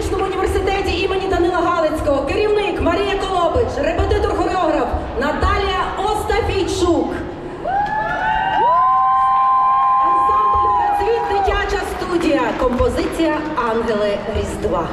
педагогічному університеті імені Данила Галицького, керівник Марія Колобич, репетитор хореограф Наталія Остафійчук. Ансамбль «Працвіт» дитяча студія. Композиція Ангели Різдва.